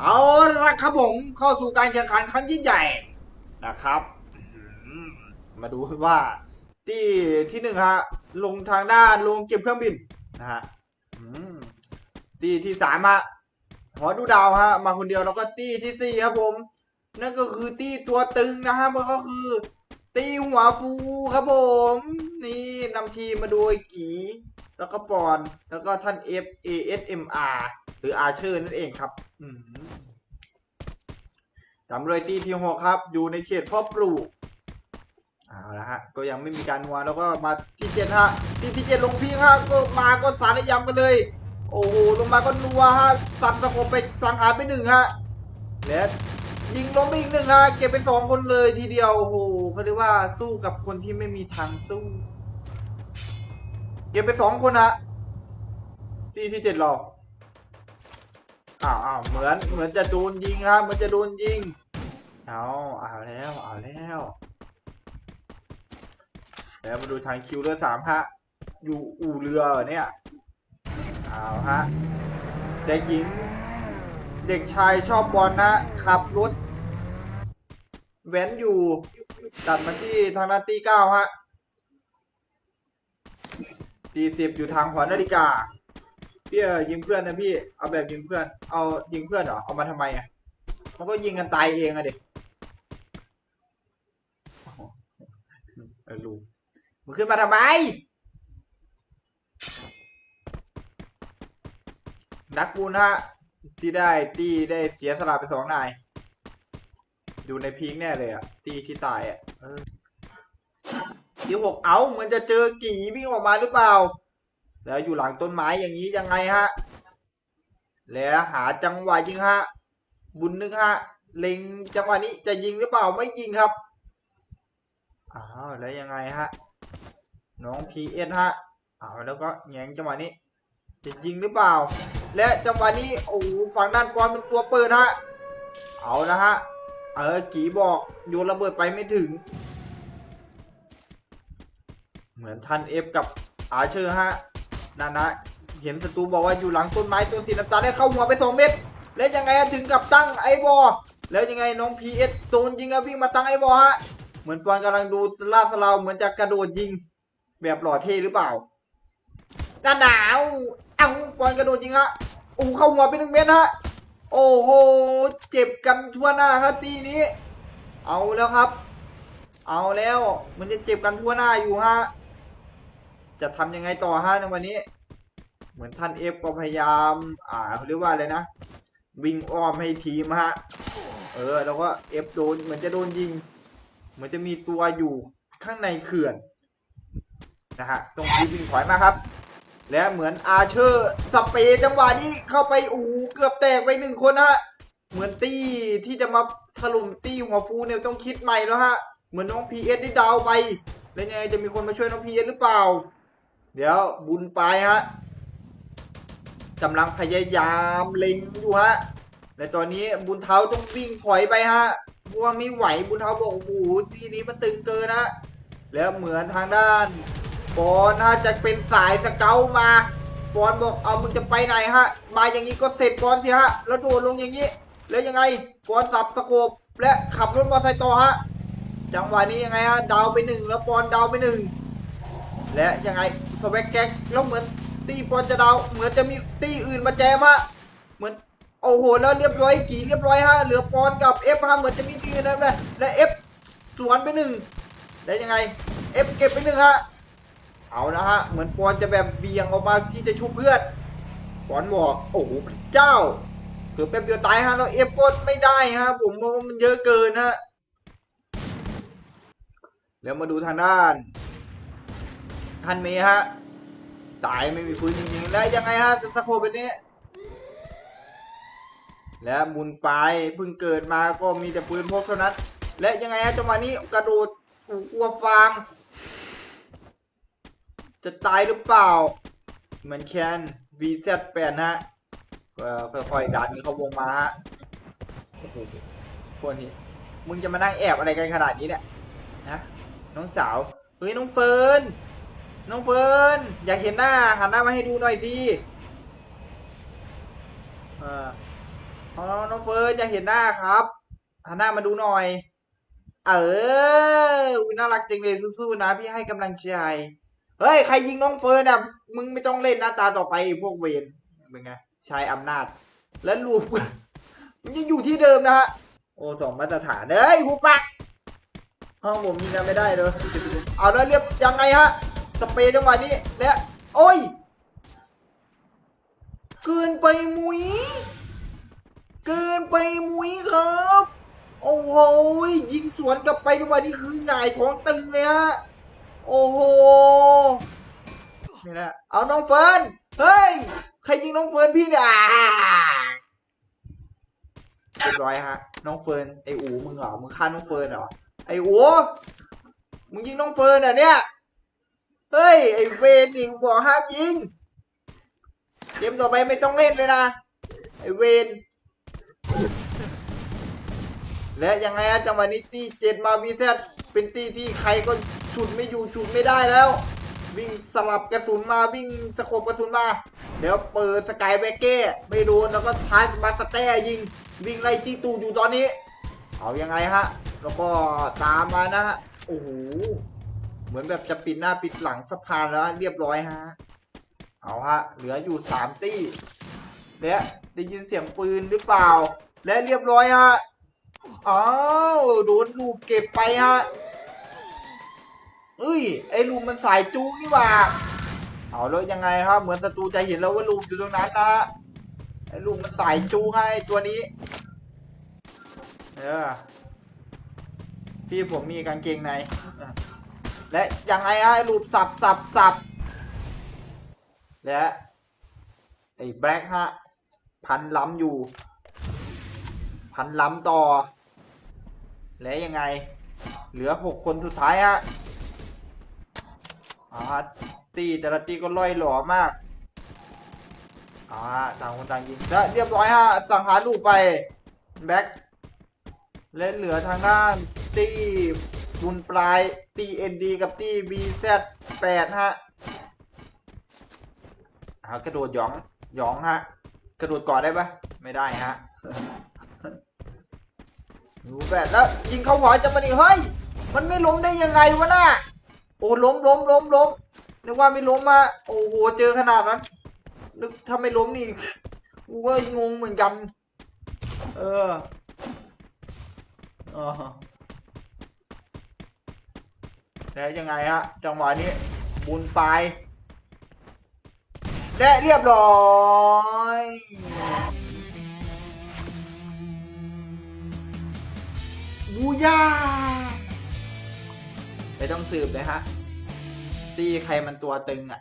เอาละครับผมเข้าสู่การแข่งขันครั้งยิ่งใหญ่นะครับมาดูว่าที่ที่หนึ่งฮะลงทางด้านลงเก็บเครื่องบินนะฮะที่ที่สามฮะหอดูดาวฮะมาคนเดียวแล้วก็ตี้ที่สี่ครับผม นั่นก็คือตี้ตัวตึงนะฮะมันก็คือตีหัวฟูครับผม นี่นำทีมมาโดยกีแล้วก็ปอน แล้วก็ท่าน F A S M R หรืออาเชอร์นั่นเองครับอืมจำเลยตีที่หกครับ อยู่ในเขตพ่อปลูกเอาละฮะ ก็ยังไม่มีการนัวแล้วก็มาที่เจ็ดฮะ ที่ที่เจ็ดลงพีฮะก็มาก็สารยำกันเลย โอ้โห ลงมาก็นัวฮะ สับสะโคบไปสังหารไปหนึ่งฮะ และยิงล้มไปอีกหนึ่งฮะ เก็บไปสองคนเลยทีเดียว โอ้โหเขาเรียกว่าสู้กับคนที่ไม่มีทางสู้ เก็บไปสองคนฮะ ที่ที่เจ็ดหรอก อ้าวอ้าวเหมือนเหมือนจะโดนยิงครับเหมือนจะโดนยิงเอาเอาแล้วเอาแล้วแล้วมาดูทางคิวเรือสามฮะอยู่อู่เรือเนี่ยเอาฮะเด็กหญิง เด็กชายชอบบอลนะขับรถแว้นอยู่ตัดมาที่ทางนาตีเก้าฮะตีสิบอยู่ทางหอนาฬิกา พี่ยิงเพื่อนนะพี่ เอาแบบยิงเพื่อน เอายิงเพื่อนเหรอ เอามาทำไมอะ มันก็ยิงกันตายเองอะเด็กเออลูกมึงขึ้นมาทำไม นักบุญฮะที่ได้ตีได้เสียสละไปสองนายอยู่ในพีคแน่เลยอะตีที่ตายอะที่หกเอามือนจะเจอกี่วิ่งออกมาหรือเปล่า แล้วอยู่หลังต้นไม้อย่างนี้ยังไงฮะ แล้วหาจังหวะยิงฮะ บุญนึงฮะ เล็งจังหวะนี้จะยิงหรือเปล่าไม่ยิงครับ อ้าวแล้วยังไงฮะ น้องพีเอสฮะ อ้าวแล้วก็แงงจังหวะนี้ จะยิงหรือเปล่า และจังหวะนี้โอ้โหฝั่งด้านบอลเป็นตัวเปิดฮะ เอานะฮะ เออกีบอกโยนระเบิดไปไม่ถึง เหมือนทันเอฟกับอาเชอร์ฮะ นั่นะเห็นศัตรูบอกว่าอยู่หลังต้นไม้ต้นสีน้ำตาลได้เข้าหัวไปสองเม็ดแล้วยังไงถึงกับตั้งไอ้บอแล้วยังไงน้องพีเอสโดนยิงอะวิ่งมาตั้งไอ้บอฮะเหมือนปอนกำลังดูสลาสลาวเหมือนจะกระโดดยิง แบบหล่อเท่หรือเปล่าด้านหนาวเอ้าปอนกระโดดยิงฮะโอ้เข้าหัวไปหนึ่งเม็ดฮะโอ้โหเจ็บกันทั่วหน้าครับตีนี้ เอาแล้วครับ เอาแล้วมันจะเจ็บกันทั่วหน้าอยู่ฮะ จะทำยังไงต่อฮะในวันนี้ เหมือนท่านเอฟก็พยายาม อ่าเขาเรียกว่าอะไรนะ วิ่งอ้อมให้ทีมฮะ เออ แล้วก็เอฟโดนเหมือนจะโดนยิง เหมือนจะมีตัวอยู่ข้างในเขื่อนนะฮะตรงที่วิ่งถอยมาครับ และเหมือนอาเชอร์สเปย์จังหวะนี้เข้าไปอ้โหเกือบแตกไปหนึ่งคนฮะ เหมือนตี้ที่จะมาถล่มตี้หัวฟูเนี่ยต้องคิดใหม่แล้วฮะ เหมือนน้องพีเอสได้ดาวไป แล้วไงจะมีคนมาช่วยน้องพีเอสหรือเปล่า เดี๋ยวบุญไปฮะกำลังพยายามเล็งอยู่ฮะและตอนนี้บุญเท้าต้องวิ่งถอยไปฮะเพราะว่าไม่ไหวบุญเท้าบอกโอ้โหทีนี้มันตึงเกินนะแล้วเหมือนทางด้านบอลน่าจะเป็นสายสเกลมาบอลบอกเอามึงจะไปไหนฮะ มาอย่างนี้ก็เสร็จบอลสิฮะแล้วโดดลงอย่างนี้ แล้วยังไงบอลสับสโคบและขับรถมอเตอร์ไซค์ต่อฮะจังหวะนี้ยังไงฮะดาวไปหนึ่งแล้วบอลดาวไปหนึ่ง และยังไงสวกแก๊กแล้วเหมือนตีบอลจะดาวเหมือนจะมีตีอื่นมาแจมฮะเหมือนโอ้โหแล้วเรียบร้อยกี่เรียบร้อยฮะเหลือปอนกับเอฟฮะเหมือนจะมีตีอื่นและและเอฟสวนไปหนึ่งแล้ยังไงเอฟเก็บไปหนึ่งฮะเอานะฮะเหมือนปอนจะแบบเบี่ยงออกมาที่จะชุบเพื่อนปอนบอกโอ้โหพระเจ้าเผื่อแป๊บเดียวตายฮะแล้วเอฟก็ไม่ได้ฮะผมว่ามันเยอะเกินฮะแล้วมาดูทางด้าน ท่านเมฮะ ตายไม่มีปืนจริงๆ แล้วยังไงฮะจะสะโคบแบบนี้ และหมุนไปเพิ่งเกิดมาก็มีแต่ปืนพกเท่านั้น และยังไงฮะจังหวะนี้กระโดดถูกอัวฟาง จะตายหรือเปล่าเหมือนแคน VZ8 ฮะค่อยๆดันเขาวงมาฮะโอ้โหพวกนี้มึงจะมานั่งแอบอะไรกันขนาดนี้เนี่ยนะน้องสาว เฮ้ย น้องเฟิร์น น้องเฟิร์นอยากเห็นหน้าหันหน้ามาให้ดูหน่อยสิเอออ๋อน้องเฟิร์นจะเห็นหน้าครับหันหน้ามาดูหน่อย เอออุ๊ยน่ารักจริงเลยสู้ๆนะพี่ให้กำลังใจเฮ้ยใครยิงน้องเฟิร์นอะมึงไม่ต้องเล่นหนะตาต่อไปพวกเวรเป็นไงใช้อำนาจ แล้วลูปมันยังอยู่ที่เดิมนะฮะโอ้สองมาตรฐานเฮ้ยหูปักห้องผมยิงกันไม่ได้เลยเอาแล้วเรียบยังไงฮะ สเปรย์จังหวะนี้และโอ้ยเกินไปมุยเกินไปมุยครับ โอ้โหยิงสวนกลับไปจังหวะนี้คือหงายท้องตึงเลยฮะโอ้โหนี่แหละเอาน้องเฟิร์นเฮ้ยใครยิงน้องเฟิร์นพี่เนี่ยเรียบร้อยฮะน้องเฟิร์นไออูมึงเหรอมึงฆ่าน้องเฟิร์นเหรอไออูมึงยิงน้องเฟิร์นเหรอเนี่ย เฮ้ย ไอเวนนี่บอกห้ามยิง เกมต่อไปไม่ต้องเล่นเลยนะ ไอเวนและยังไงอะจังหวะนี้ตีเจ็ดมาวีแซเป็นตีที่ใครก็ฉุดไม่อยู่ฉุดไม่ได้แล้ว วิ่งสลับกระสุนมาวิ่งสโคบกระสุนมาเดี๋ยวเปิดสกายแบกเก้ไม่โดนแล้วก็ท้ายมาสเต้ยิง วิ่งไล่จี้ตูอยู่ตอนนี้ เอายังไงฮะ แล้วก็ตามมานะฮะ โอ้โห เหมือนแบบจะปิดหน้าปิดหลังสะพานแล้วเรียบร้อยฮะ เอาฮะ เหลืออยู่สามตี้และได้ยินเสียงปืนหรือเปล่า และเรียบร้อยฮะอ้าวโดนลูกเก็บไปฮะเอ้ย ไอ้ลูกมันสายจูงนี่หว่า เอาแล้วยังไงครับ เหมือนศัตรูจะเห็นแล้วว่าลูกอยู่ตรงนั้นนะฮะ ไอ้ลูกมันสายจูงให้ตัวนี้ เออพี่ผมมีกางเกงใน และยังไงฮะไอ้ลูกสับสับสับและไอ้แบล็กฮะ พันล้ำอยู่ พันล้ำต่อ และยังไง เหลือหกคนสุดท้ายฮะอ่าตีแต่ละตีก็ล่อยหล่อมากอ่าต่างคนต่างยิงและเรียบร้อยฮะสังหารลูกไปแบ็คและเหลือทางด้านตี บุญปลาย ตีเอ็นดีกับตีบีแซดแปดฮะอ่ากระโดดหยองหยองฮะ กระโดดก่อนได้ปะไม่ได้ฮะดูแบบแล้วยิงเข้าหัวจะมาดิเฮ้ย มันไม่ล้มได้ยังไงวะน่ะโอ้ล้มล้มล้มล้มนึกว่าไม่ล้มมาโอ้โหเจอขนาดนั้นนึกถ้าไม่ล้มนี่กูก็งงเหมือนกัน เอออ๋อ แล้วยังไงฮะจังหวะนี้บุญไป และเรียบร้อยบูย่าไม่ต้องสืบเลยฮะตีใครมันตัวตึงอะ